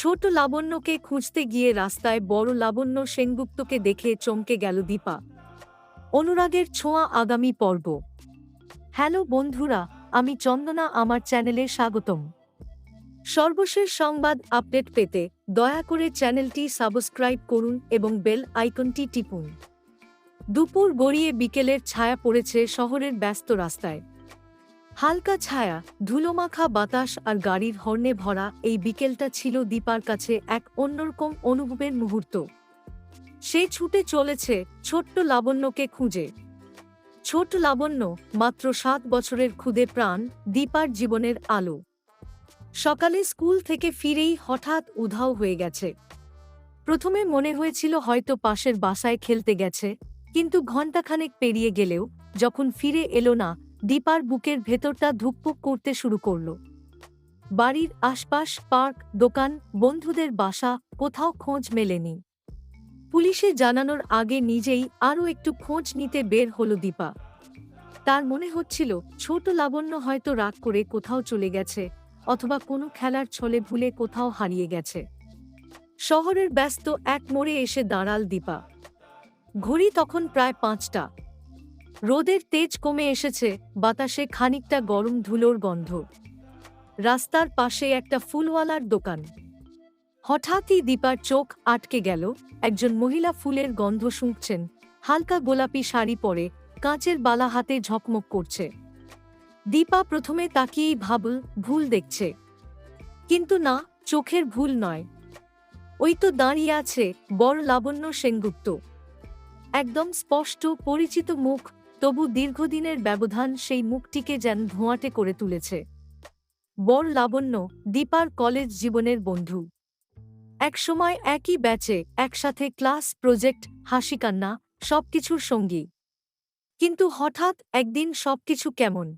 ছোট লাবণ্যকে খুঁজতে গিয়ে রাস্তায় বড় লাবণ্য সেনগুপ্তকে দেখে চমকে গেল দীপা। অনুরাগের ছোঁয়া আগামী পর্ব। হ্যালো বন্ধুরা, আমি চন্দনা, আমার চ্যানেলে স্বাগতম। সর্বশেষ সংবাদ আপডেট পেতে দয়া করে চ্যানেলটি সাবস্ক্রাইব করুন এবং বেল আইকনটি টিপুন। দুপুর গড়িয়ে বিকেলের ছায়া পড়েছে শহরের ব্যস্ত রাস্তায়। হালকা ছায়া, ধুলোমাখা বাতাস আর গাড়ির হর্নে ভরা এই বিকেলটা ছিল দীপার কাছে এক অন্যরকম অনুভবের মুহূর্ত। সে ছুটে চলেছে ছোট্ট লাবণ্যকে খুঁজে। ছোট লাবণ্য মাত্র সাত বছরের ক্ষুদে প্রাণ, দীপার জীবনের আলো। সকালে স্কুল থেকে ফিরেই হঠাৎ উধাও হয়ে গেছে। প্রথমে মনে হয়েছিল হয়তো পাশের বাসায় খেলতে গেছে, কিন্তু ঘণ্টাখানেক পেরিয়ে গেলেও যখন ফিরে এলো না দীপার বুকের ভেতরটা ধুকপুক করতে শুরু করল। বাড়ির আশপাশ, পার্ক, দোকান, বন্ধুদের বাসা, কোথাও খোঁজ মেলেনি। পুলিশে জানানোর আগে নিজেই আরও একটু খোঁজ নিতে বের হলো দীপা। তার মনে হচ্ছিল, ছোট লাবণ্য হয়তো রাগ করে কোথাও চলে গেছে, অথবা কোনো খেলার ছলে ভুলে কোথাও হারিয়ে গেছে। শহরের ব্যস্ত এক মোড়ে এসে দাঁড়াল দীপা। ঘড়ি তখন প্রায় পাঁচটা। রোদের তেজ কমে এসেছে, বাতাসে খানিকটা গরম ধুলোর গন্ধ। রাস্তার পাশে একটা ফুলওয়ালার দোকান। হঠাৎই দীপার চোখ আটকে গেল, একজন মহিলা ফুলের গন্ধ শুঁকছেন, হালকা গোলাপি শাড়ি পরে কাঁচের বালা হাতে ঝকমক করছে। দীপা প্রথমে তাকিয়েই ভাবল, ভুল দেখছে। কিন্তু না, চোখের ভুল নয়। ওই তো দাঁড়িয়ে আছে, বড় লাবণ্য সেনগুপ্ত। একদম স্পষ্ট, পরিচিত মুখ তবু দীর্ঘদিনের ব্যবধান সেই মুখটিকে যেন ধোঁয়াটে করে তুলেছে। বর লাবণ্য, দীপার কলেজ জীবনের বন্ধু। একসময় একই ব্যাচে একসাথে ক্লাস, প্রজেক্ট, হাসিকান্না, সবকিছুর সঙ্গী। কিন্তু হঠাৎ একদিন সবকিছু কেমন?